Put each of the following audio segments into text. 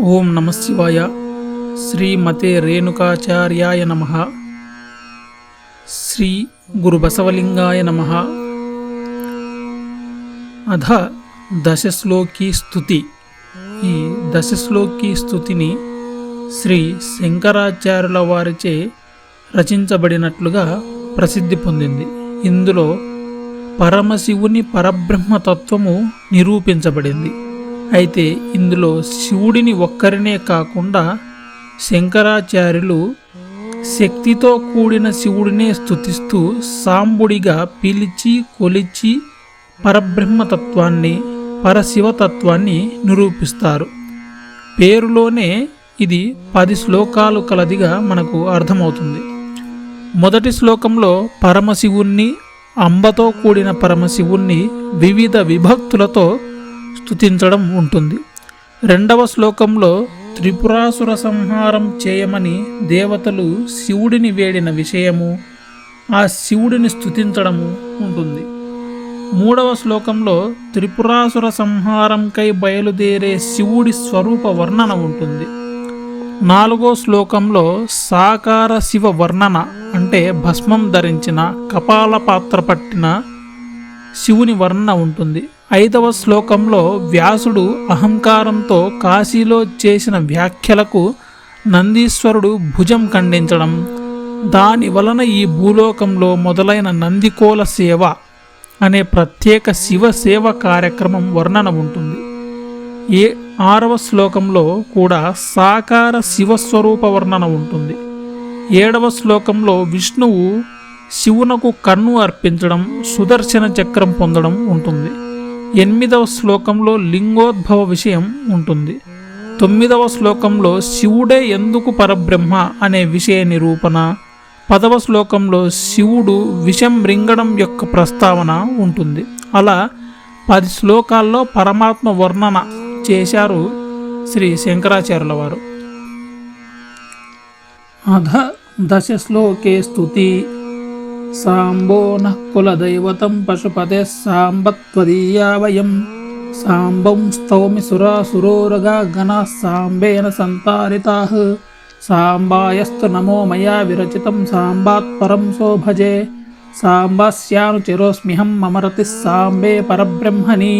ఓం నమ శివాయ. శ్రీమతే రేణుకాచార్యాయ నమ. శ్రీ గురుబసవలింగాయ నమ. అధ దశశ్లోకి స్థుతి ఈ దశశ్లోకి స్థుతిని శ్రీ శంకరాచార్యుల వారిచే రచించబడినట్లుగా ప్రసిద్ధి పొందింది. ఇందులో పరమశివుని పరబ్రహ్మతత్వము నిరూపించబడింది. అయితే ఇందులో శివుడిని ఒక్కరినే కాకుండా శంకరాచార్యులు శక్తితో కూడిన శివుడినే స్తుతిస్తూ సాంబుడిగా పిలిచి కొలిచి పరబ్రహ్మతత్వాన్ని పరశివతత్వాన్ని నిరూపిస్తారు. పేరులోనే ఇది పది శ్లోకాలు కలదిగా మనకు అర్థమవుతుంది. మొదటి శ్లోకంలో పరమశివుణ్ణి అంబతో కూడిన పరమశివుణ్ణి వివిధ విభక్తులతో స్తుతించడం ఉంటుంది. రెండవ శ్లోకంలో త్రిపురాసుర సంహారం చేయమని దేవతలు శివుడిని వేడిన విషయము ఆ శివుడిని స్థుతించడము ఉంటుంది. మూడవ శ్లోకంలో త్రిపురాసుర సంహారంకై బయలుదేరే శివుడి స్వరూప వర్ణన ఉంటుంది. నాలుగో శ్లోకంలో సాకార శివ వర్ణన అంటే భస్మం ధరించిన కపాల పాత్ర పట్టిన శివుని వర్ణన ఉంటుంది. ఐదవ శ్లోకంలో వ్యాసుడు అహంకారంతో కాశీలో చేసిన వ్యాఖ్యలకు నందీశ్వరుడు భుజం ఖండించడం దాని వలన ఈ భూలోకంలో మొదలైన నందికోల సేవ అనే ప్రత్యేక శివ సేవ కార్యక్రమం వర్ణన ఉంటుంది. ఏ ఆరవ శ్లోకంలో కూడా సాకార శివస్వరూప వర్ణన ఉంటుంది. ఏడవ శ్లోకంలో విష్ణువు శివునకు కన్ను అర్పించడం సుదర్శన చక్రం పొందడం ఉంటుంది. ఎనిమిదవ శ్లోకంలో లింగోద్భవ విషయం ఉంటుంది. తొమ్మిదవ శ్లోకంలో శివుడే ఎందుకు పరబ్రహ్మ అనే విషయ నిరూపణ. పదవ శ్లోకంలో శివుడు విషం రింగడం యొక్క ప్రస్తావన ఉంటుంది. అలా పది శ్లోకాల్లో పరమాత్మ వర్ణన చేశారు శ్రీ శంకరాచార్యుల వారు. అధ దశ శ్లోకే స్థుతి సాంబో నః కులదైవతం పశుపతే సాంబత్వదీయా వయం సాంబం స్తౌమి సురాసురోరగా గణా సాంబేన సంతారితాః సాంబాయస్తు నమో మయా విరచితం సాంబాత్ పరం శోభజే సాంబాస్యానుచిరోస్మ్యహం మమరతి సాంబే పరబ్రహ్మణి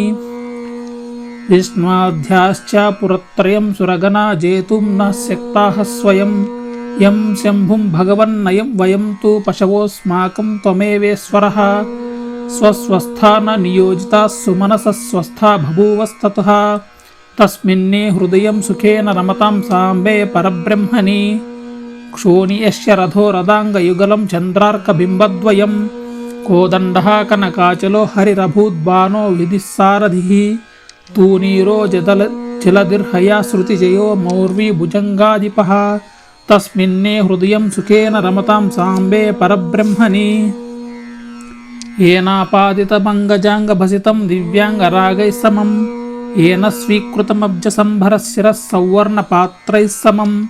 విష్ణాధ్యాశ్చ పురత్రయం సురగణా జేతుం న శక్తాః స్వయం యం శంభుం భగవన్నయం వయం తు పశవోస్మాకం త్వమేవేశ్వర స్వస్వస్థాన నియోజితా సుమనస స్వస్థా బభూవస్తతః తస్మిన్నే హృదయం సుఖేన రమతాం సాంబే పరబ్రహ్మణి. క్షోణియస్య రథోరదాంగయుగలం చంద్రార్కబింబద్వయం కోదండः కనకాచలో హరిరభూద్బానో విధిస్సారథి తూనీరో జదల జలదిర్హయా శృతిజయో మౌర్వీ భుజంగాధిపः. తస్మిన్నే హృదయం సుఖేన రమతాం సాంబే పరబ్రహ్మణి ఏనాపాదితమంగజాంగభసితం దివ్యాంగరాగైः సమం ఏన స్వీకృతమబ్జసంభరశిరः సౌవర్ణపాత్రైः సమం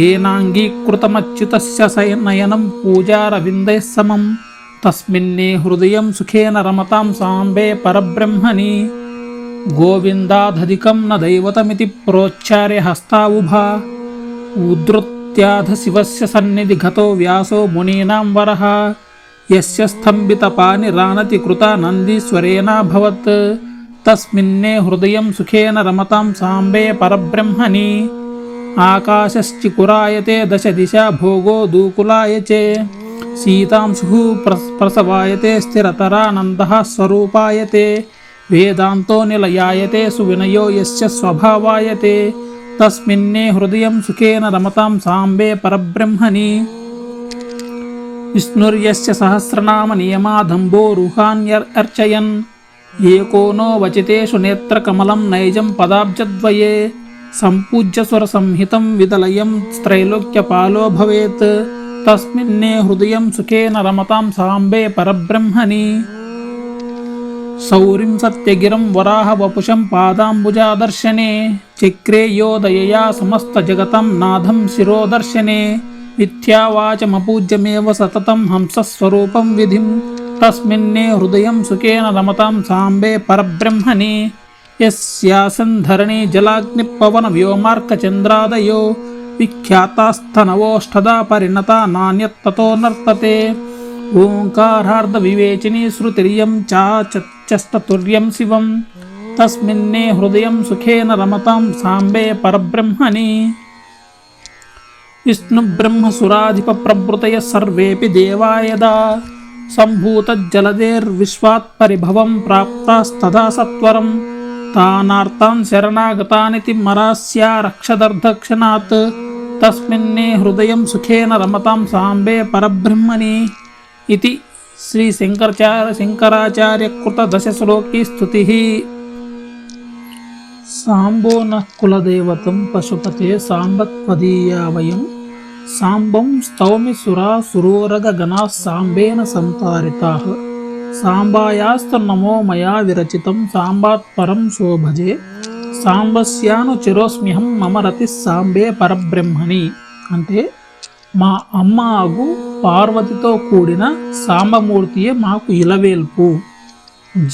ఏనాంగీకృతమచ్యుతస్య శయనయనం పూజారవిందైः సమం తస్మిన్నే హృదయం సుఖేన రమతాం సాంబే పరబ్రహ్మణి గోవిందాధధికం న దైవతమితి ప్రోచ్చార్య హస్తావుభా ఉద్ధృత్యాధ శివస్య సన్నిధి గతో వ్యాసో మునీనాం వరః. యస్య స్తంభితపాని రానతి కృత నందీశ్వరేణాభవత్ తస్మిన్నే హృదయం సుఖేన రమతాం సాంబే పరబ్రహ్మణి. ఆకాశశ్చికురాయతే దశ దిశ భోగో దూకులాయచే సీతాంశుః ప్రసవాయతే స్థిరతరానందः స్వరూపాయతే. వేదాంతో నిలయాయతే సువినయో యస్య స్వభావాయతే. తస్మిన్నే హృదయం సుఖేన రమతాం సాంబే పరబ్రహ్మణి విష్ణుర్యస్య సహస్రనామ నియమాదంబో రుహాన్యర్చయన్ ఏకోనో వచితేషు నేత్రకమలం నైజం పదాబ్జద్వయే సంపూజ్య స్వర సంహితం విదలయం త్రైలోక్యపాలో భవేత్ తస్మిన్నే హృదయం సుఖేన రమతాం సాంబే పరబ్రహ్మణి సౌరిం సత్యగిరం వరాహ వపుషం పాదాంబుజాదర్శనే చక్రే యోదయయా సమస్త జగతం నాథం శిరోదర్శనే మిథ్యావాచమపూజ్యమేవ సతతం హంసస్వరూపం విధిం తస్మిన్నే హృదయం సుఖేన రమతాం సాంబే పరబ్రహ్మణి యస్యాసంధరణి జలాగ్ని పవన వ్యోమార్క చంద్రాదయో విఖ్యాతాస్తనవోష్టదా పరిణత నాణ్యత్తతో శివం తస్మిన్నే హృదయం సుఖేన రమతాం సాంబే పరబ్రహ్మణి విష్ణుబ్రహ్మసురాధిప ప్రభృతయ సర్వేపి దేవాయదా సంభూతజ్జలదేర్విశ్వాత్ పరిభవం ప్రాప్తాస్తదా సత్వరం తానార్తాన్ శరణాగతానితి మరాస్యా రక్షదర్ధక్షణాత్ తస్మిన్నే హృదయం సుఖేన రమతాం సాంబే పరబ్రహ్మణి ఇది శ్రీ శంకరాచార్య శంకరాచార్య కృత దశశ్లోకీ స్తుతి. సాంబో న కులదేవతం పశుపతే సాంబత్వదీయా వయం. సాంబం స్తౌమి సురా సురోరగ సాంబేన సంతారితా. సాంబాయాస్తు నమో మయా విరచితం సాంబాత్పరం శోభజే. సాంబస్యానుచిరోస్మ్యహం మమ రతి సాంబే పరబ్రహ్మణి. అంటే మా అమ్మ ఆగు పార్వతితో కూడిన సాంబమూర్తియే మాకు ఇలవేల్పు.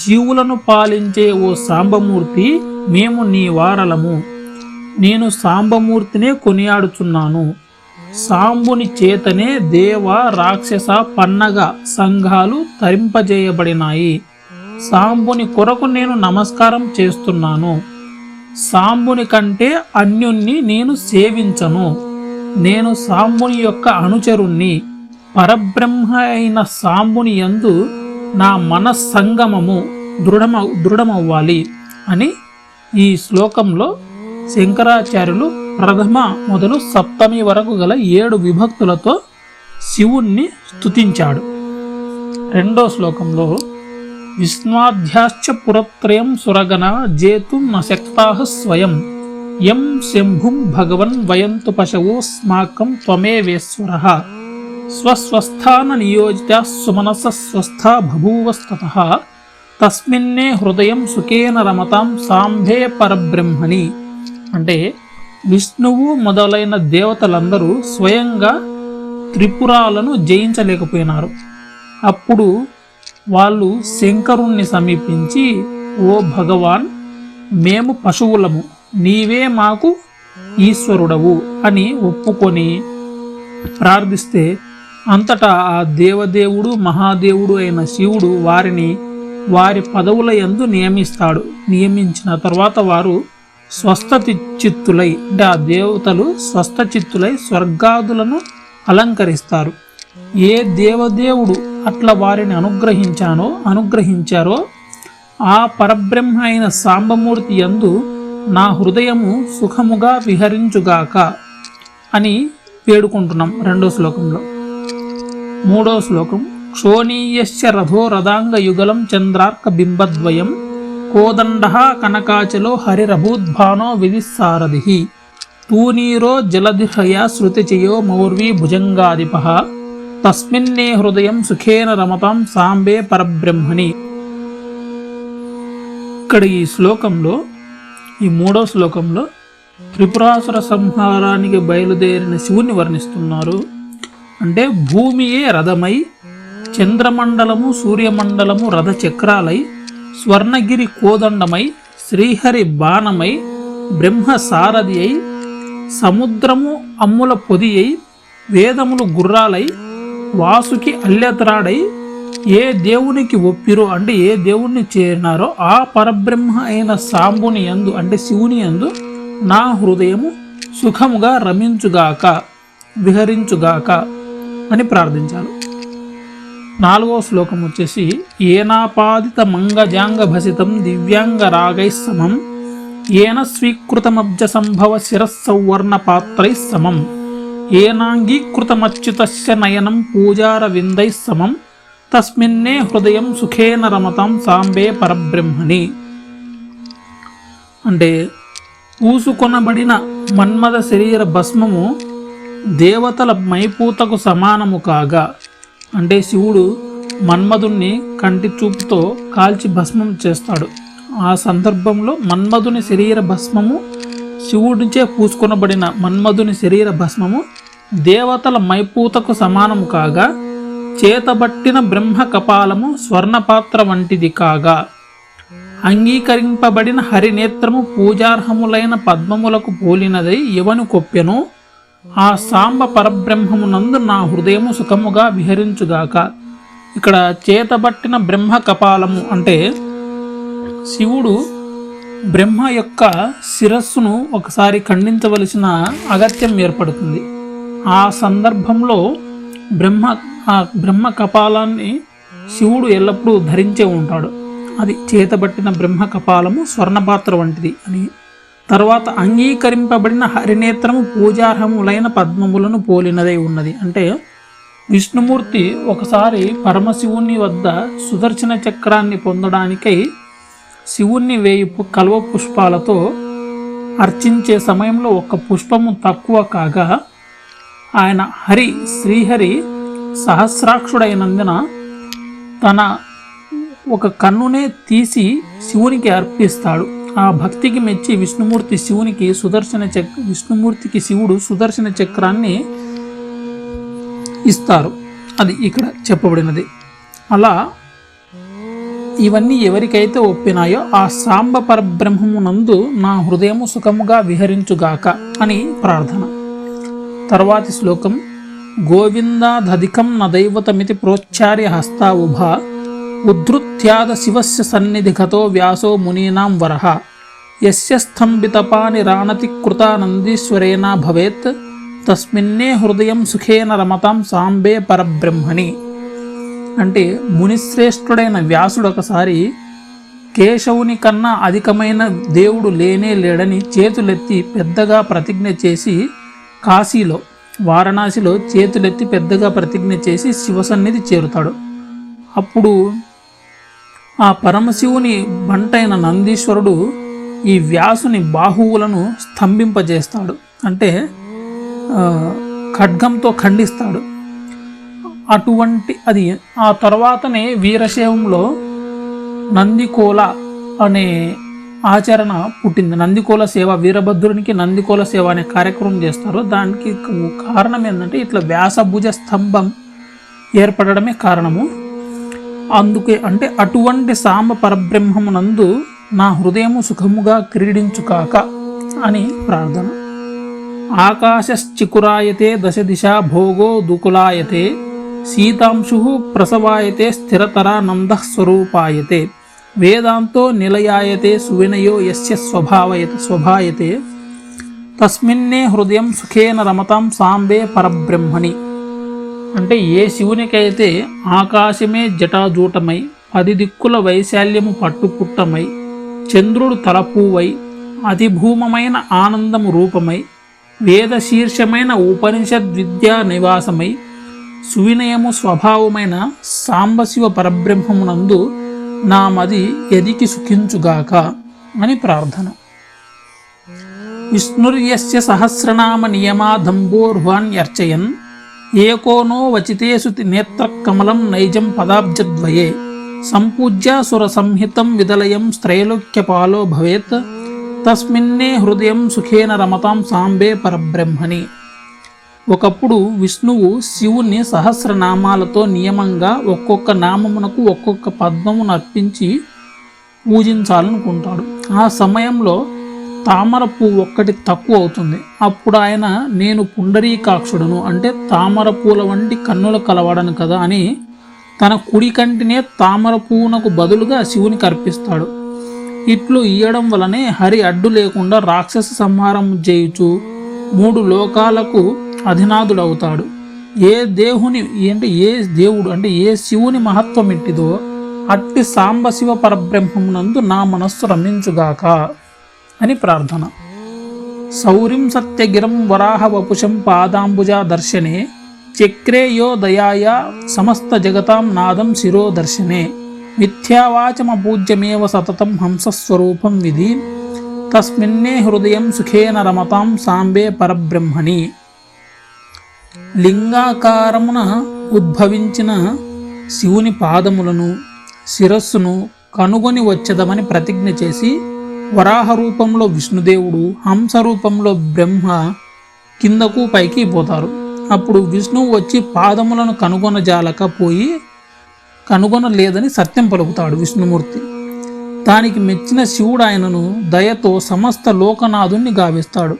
జీవులను పాలించే ఓ సాంబమూర్తి మేము నీ వారలము. నేను సాంబమూర్తినే కొనియాడుచున్నాను. సాంబుని చేతనే దేవ రాక్షస పన్నగ సంఘాలు తరింపజేయబడినాయి. సాంబుని కొరకు నేను నమస్కారం చేస్తున్నాను. సాంబుని కంటే అన్యుణ్ణి నేను సేవించను. నేను సాంబుని యొక్క అనుచరుణ్ణి. పరబ్రహ్మ అయిన సాంబుని యందు నా మనస్సంగమము దృఢమ దృఢమవ్వాలి అని ఈ శ్లోకంలో శంకరాచార్యులు ప్రథమ మొదలు సప్తమి వరకు గల ఏడు విభక్తులతో శివుణ్ణి స్తుతించాడు. రెండో శ్లోకంలో విష్ణాధ్యాశ్చ పురత్రయం సురగణ జేతు నశక్తాః స్వయం యం శంభుం భగవన్ వయంతు పశవోస్మాకం త్వమేవేశ్వర. స్వస్వస్థాన నియోజిత సుమనస స్వస్థ బభూవస్తత తస్మిన్నే హృదయం సుఖేన రమతాం సాంభే పరబ్రహ్మణి అంటే విష్ణువు మొదలైన దేవతలందరూ స్వయంగా త్రిపురాలను జయించలేకపోయినారు. అప్పుడు వాళ్ళు శంకరుణ్ణి సమీపించి ఓ భగవాన్ మేము పశువులము నీవే మాకు ఈశ్వరుడవు అని ఒప్పుకొని ప్రార్థిస్తే అంతటా ఆ దేవదేవుడు మహాదేవుడు అయిన శివుడు వారిని వారి పదవుల యందు నియమిస్తాడు. నియమించిన తర్వాత వారు స్వస్థ చిత్తులై అంటే ఆ దేవతలు స్వస్థ చిత్తులై స్వర్గాదులను అలంకరిస్తారు. ఏ దేవదేవుడు అట్లా వారిని అనుగ్రహించానో అనుగ్రహించారో ఆ పరబ్రహ్మ అయిన సాంబమూర్తి యందు నా హృదయము సుఖముగా విహరించుగాక అని వేడుకుంటున్నాం రెండో శ్లోకంలో. మూడో శ్లోకం. క్షోణీయస్య రథో రథాంగ యుగలం చంద్రార్క బింబద్వయం. కోదండ కనకాచలో హరిరభూద్భానో విధిసారథి తూనీరో జలధిహయా శృతిచయో మౌర్వీ భుజంగాధిప తస్మిన్నే హృదయం సుఖేన రమతాం సాంబే పరబ్రహ్మణి. ఇక్కడ ఈ శ్లోకంలో ఈ మూడో శ్లోకంలో త్రిపురాసుర సంహారానికి బయలుదేరిన శివుని వర్ణిస్తున్నారు. అంటే భూమియే రథమై చంద్రమండలము సూర్యమండలము రథచక్రాలై స్వర్ణగిరి కోదండమై శ్రీహరి బాణమై బ్రహ్మ సారథి అయి సముద్రము అమ్ముల పొది అయి వేదములు గుర్రాలై వాసుకి అల్లెత్రాడై ఏ దేవునికి ఒప్పిరో అంటే ఏ దేవుణ్ణి చేరినారో ఆ పరబ్రహ్మ అయిన సాంబుని యందు అంటే శివుని యందు నా హృదయము సుఖముగా రమించుగాక విహరించుగాక. అని ప్రార్థించారు. నాలుగో శ్లోకం వచ్చేసి ఏనాపాదిత మంగజాంగ భసితం దివ్యాంగ రాగై సమం ఏన స్వీకృతమబ్జ సంభవ శిరస్సౌవర్ణ పాత్రై సమం ఏనాంగీకృతమచ్యుతస్య నయనం పూజార విందై సమం తస్మిన్నే హృదయం సుఖేన రమతాం సాంబే పరబ్రహ్మణి. అంటే పూసుకొనబడిన మన్మద శరీర భస్మము దేవతల మైపూతకు సమానము కాగా అంటే శివుడు మన్మధుణ్ణి కంటి చూపుతో కాల్చి భస్మం చేస్తాడు. ఆ సందర్భంలో మన్మధుని శరీర భస్మము శివుడిచే పూసుకొనబడిన మన్మధుని శరీర భస్మము దేవతల మైపూతకు సమానము కాగా చేతబట్టిన బ్రహ్మ కపాలము స్వర్ణపాత్ర వంటిది కాగా. అంగీకరింపబడిన హరినేత్రము పూజార్హములైన పద్మములకు పోలినదై ఎవను కొప్పెను? ఆ సాంబ పరబ్రహ్మమునందు నా హృదయము సుఖముగా విహరించుగాక. ఇక్కడ చేతబట్టిన బ్రహ్మ కపాలము అంటే శివుడు బ్రహ్మ యొక్క శిరస్సును ఒకసారి ఖండించవలసిన అగత్యం ఏర్పడుతుంది. ఆ సందర్భంలో బ్రహ్మ ఆ బ్రహ్మ కపాలాన్ని శివుడు ఎల్లప్పుడూ ధరించే ఉంటాడు. అది చేతబట్టిన బ్రహ్మ కపాలము స్వర్ణపాత్ర వంటిది అని తర్వాత అంగీకరింపబడిన హరినేత్రము పూజార్హములైన పద్మములను పోలినదై ఉన్నది. అంటే విష్ణుమూర్తి ఒకసారి పరమశివుని వద్ద సుదర్శన చక్రాన్ని పొందడానికై శివుణ్ణి వేయి కలువ పుష్పాలతో అర్చించే సమయంలో ఒక పుష్పము తక్కువ కాగా ఆయన హరి శ్రీహరి సహస్రాక్షుడైనందున తన ఒక కన్నునే తీసి శివునికి అర్పిస్తాడు. ఆ భక్తికి మెచ్చి విష్ణుమూర్తి శివునికి సుదర్శన చక్ విష్ణుమూర్తికి శివుడు సుదర్శన చక్రాన్ని ఇస్తారు. అది ఇక్కడ చెప్పబడినది. అలా ఇవన్నీ ఎవరికైతే ఒప్పినాయో ఆ సాంబ పరబ్రహ్మమునందు నా హృదయము సుఖముగా విహరించుగాక అని ప్రార్థన. తర్వాతి శ్లోకం గోవిందాధధికం నా దైవతమితి ప్రోచ్చార్య హస్తావుభ ఉద్ధృత్యాద శివస్య సన్నిధి గతో వ్యాసో మునీనాం వర. యస్య స్తంభితపాని రాణతి కృతానందీశ్వరేణ భవేత్. తస్మిన్నే హృదయం సుఖేన రమతాం సాంబే పరబ్రహ్మణి. అంటే మునిశ్రేష్ఠుడైన వ్యాసుడు ఒకసారి కేశవుని కన్నా అధికమైన దేవుడు లేనే లేడని చేతులెత్తి పెద్దగా ప్రతిజ్ఞ చేసి కాశీలో వారణాసిలో చేతులెత్తి పెద్దగా ప్రతిజ్ఞ చేసి శివసన్నిధి చేరుతాడు. అప్పుడు ఆ పరమశివుని బంటైన నందీశ్వరుడు ఈ వ్యాసుని బాహువులను స్తంభింపజేస్తాడు. అంటే ఖడ్గంతో ఖండిస్తాడు. అటువంటి అది ఆ తర్వాతనే వీరశైవంలో నందికోల అనే ఆచరణ పుట్టింది. నందికోల సేవ వీరభద్రునికి నందికోల సేవ అనే కార్యక్రమం చేస్తారు. దానికి కారణం ఏంటంటే ఇట్లా వ్యాసభుజ స్తంభం ఏర్పడడమే కారణము. అందుకే అంటే అటువంటి సామ పరబ్రహ్మమునందు నా హృదయము సుఖముగా క్రీడించుకాక అని ప్రార్థన. ఆకాశశ్చికురాయతే దశ దిశా భోగో దుకులాయతే సీతాంశు ప్రసవాయతే స్థిరతరానంద స్వరూపాయతే వేదాంతో నిలయాయతే సువినయో యస్య స్వభావయత స్వభాయతే తస్మిన్నే హృదయం సుఖేన రమతాం సాంబే పరబ్రహ్మణి. అంటే ఏ శివునికైతే ఆకాశమే జటాజూటమై పది దిక్కుల వైశాల్యము పట్టుపుట్టమై చంద్రుడు తలపూవై అతిభూమమైన ఆనందము రూపమై వేద శీర్షమైన ఉపనిషద్ విద్యా నివాసమై సువినయము స్వభావమైన సాంబశివ పరబ్రహ్మమునందు నా మది ఎదికి సుఖించుగాక అని ప్రార్థన. విష్ణుర్యస్య సహస్రనామ నియమాధంబోర్వాణ్యర్చయన్ ఏకోనో వచితేషు నేత్రకమలం నైజం పదాబ్జద్వయే. సంపూజ్యాసుర సంహితం విదలయం త్రైలోక్యపాలో భవేత్. తస్మిన్నే హృదయం సుఖేన రమతాం సాంబే పరబ్రహ్మణి. ఒకప్పుడు విష్ణువు శివుని సహస్రనామాలతో నియమంగా ఒక్కొక్క నామమునకు ఒక్కొక్క పద్మమును అర్పించి పూజించాలనుకుంటాడు. ఆ సమయంలో తామర పువ్వు ఒక్కటి తక్కువ అవుతుంది. అప్పుడు ఆయన నేను పుండరీకాక్షుడును అంటే తామర పూల వంటి కన్నుల కలవాడను కదా అని తన కుడి కంటినే తామర పువ్వునకు బదులుగా శివునికి అర్పిస్తాడు. ఇట్లు ఇయ్యడం వలనే హరి అడ్డు లేకుండా రాక్షస సంహారం చేయుచు మూడు లోకాలకు అధినాథుడవుతాడు ఏ దేవుని అంటే ఏ దేవుడు అంటే ఏ శివుని మహత్వం ఎట్టిదో అట్టి సాంబశివ పరబ్రహ్మమునందు నా మనస్సు రమించుగాక. అని ప్రార్థన. సౌరిం సత్యగిరం వరాహ వపుషం పాదాంబుజా దర్శనే చక్రే యో దయాయ సమస్త జగతాం నాదం శిరో దర్శనే. మిథ్యావాచమపూజ్యమేవ సతతం హంసస్వరూపం విధి తస్మిన్నే హృదయం సుఖేన రమతాం సాంబే పరబ్రహ్మణి. లింగాకారమున ఉద్భవించిన శివుని పాదములను శిరస్సును కనుగొని వచ్చదమని ప్రతిజ్ఞ చేసి వరాహ రూపంలో విష్ణుదేవుడు హంస రూపంలో బ్రహ్మ కిందకు పైకి పోతారు. అప్పుడు విష్ణువు వచ్చి పాదములను కనుగొనజాలకపోయి కనుగొనలేదని సత్యం పలుకుతాడు విష్ణుమూర్తి. దానికి మెచ్చిన శివుడు ఆయనను దయతో సమస్త లోకనాథుణ్ణి గావిస్తాడు.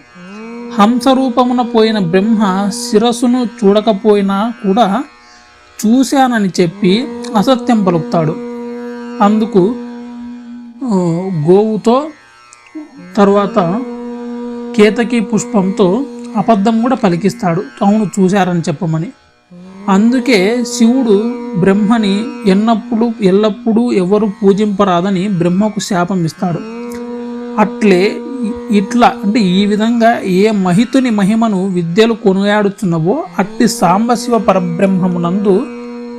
హంస రూపమున పోయిన బ్రహ్మ శిరస్సును చూడకపోయినా కూడా చూశానని చెప్పి అసత్యం పలుకుతాడు. అందుకు గోవుతో తర్వాత కేతకి పుష్పంతో అబద్ధం కూడా పలికిస్తాడు. అవును చూశారని చెప్పమని. అందుకే శివుడు బ్రహ్మని ఎన్నప్పుడు ఎల్లప్పుడూ ఎవరు పూజింపరాదని బ్రహ్మకు శాపం ఇస్తాడు. అట్లే ఇట్లా అంటే ఈ విధంగా ఏ మహితుని మహిమను విద్యలు కొనుయాడుచున్నవో అట్టి సాంబశివ పరబ్రహ్మమునందు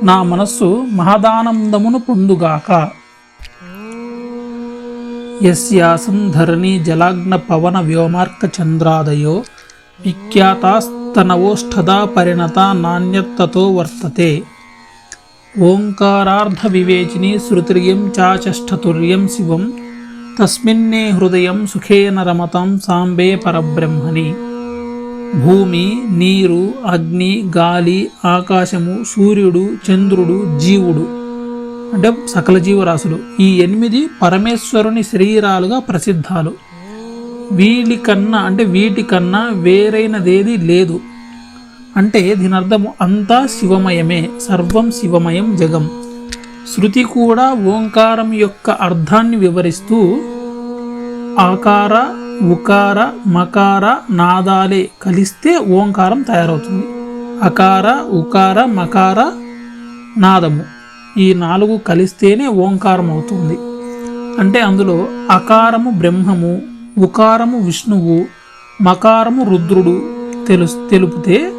నా మనస్సు మహదానందమును పొందుగాక. యస్యాసం ధరణి జలాగ్న పవన వ్యోమార్క చంద్రాదయో విఖ్యాతాస్తనవోష్ఠదా పరిణత నాణ్యతతో వర్తతే. ఓంకారార్ధ వివేచిని శృతిర్యం చాచష్టతుర్యం శివం తస్మిన్నే హృదయం సుఖేన రమతం సాంబే పరబ్రహ్మని భూమి నీరు అగ్ని గాలి ఆకాశము సూర్యుడు చంద్రుడు జీవుడు అంటే సకల జీవరాశులు ఈ ఎనిమిది పరమేశ్వరుని శరీరాలుగా ప్రసిద్ధాలు. వీటికన్నా అంటే వీటికన్నా వేరైనదేది లేదు. అంటే దీని అర్థము అంతా శివమయమే సర్వం శివమయం జగం. శృతి కూడా ఓంకారం యొక్క అర్థాన్ని వివరిస్తూ ఆకార ఉకార మకార నాదాలే కలిస్తే ఓంకారం తయారవుతుంది. అకార ఉకార మకార నాదము. ఈ నాలుగు కలిస్తేనే ఓంకారం అవుతుంది. అంటే అందులో అకారము బ్రహ్మము ఉకారము విష్ణువు మకారము రుద్రుడు తెలు తెలిపితే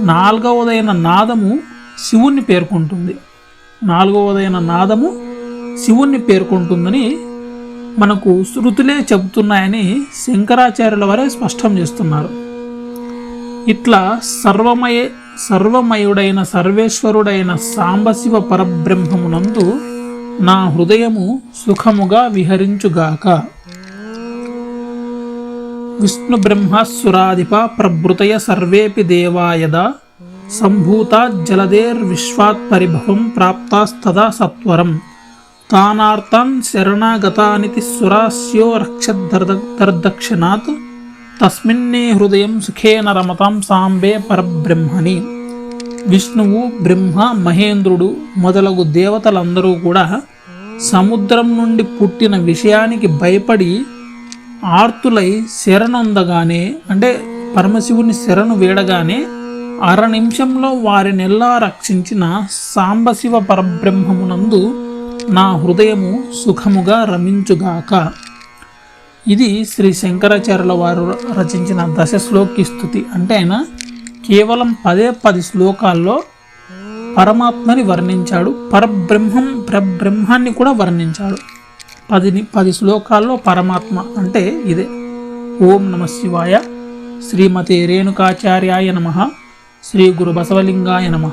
నాలుగవదైన నాదము శివుణ్ణి పేర్కొంటుంది. నాలుగవదైన నాదము శివుణ్ణి పేర్కొంటుందని మనకు శృతులే చెబుతున్నాయని శంకరాచార్యుల వారే స్పష్టం చేస్తున్నారు. ఇట్లా సర్వమయ సర్వమయుడైన సర్వేశ్వరుడైన సాంబశివ పరబ్రహ్మమునందు నా హృదయము సుఖముగా విహరించుగాక. విష్ణు బ్రహ్మసురాధిప ప్రభృతయ సర్వేపి దేవాయద జలదేర్ జలదేర్విశ్వాత్ పరిభవం ప్రాప్తాస్తదా సత్వరం. తానార్తాన్ శరణాగతానితి సురాస్యో రక్షద్దర్దక్షిణాత్ తస్మిన్నే హృదయం సుఖేన రమతాం సాంబే పరబ్రహ్మని విష్ణువు బ్రహ్మ మహేంద్రుడు మొదలగు దేవతలందరూ కూడా సముద్రం నుండి పుట్టిన విషయానికి భయపడి ఆర్తులై శరణొందగానే అంటే పరమశివుని శరణు వేడగానే అర నిమిషంలో వారినెల్లా రక్షించిన సాంబశివ పరబ్రహ్మమునందు నా హృదయము సుఖముగా రమించుగాక. ఇది శ్రీ శంకరాచార్యుల వారు రచించిన దశ శ్లోకి స్థుతి. అంటే ఆయన కేవలం పదే పది శ్లోకాల్లో పరమాత్మని వర్ణించాడు. పరబ్రహ్మం పరబ్రహ్మాన్ని కూడా వర్ణించాడు. పదిని పది శ్లోకాల్లో పరమాత్మ అంటే ఇదే. ఓం నమ శివాయ. శ్రీమతి రేణుకాచార్యాయ నమ. శ్రీ గురు బసవలింగాయ నమ.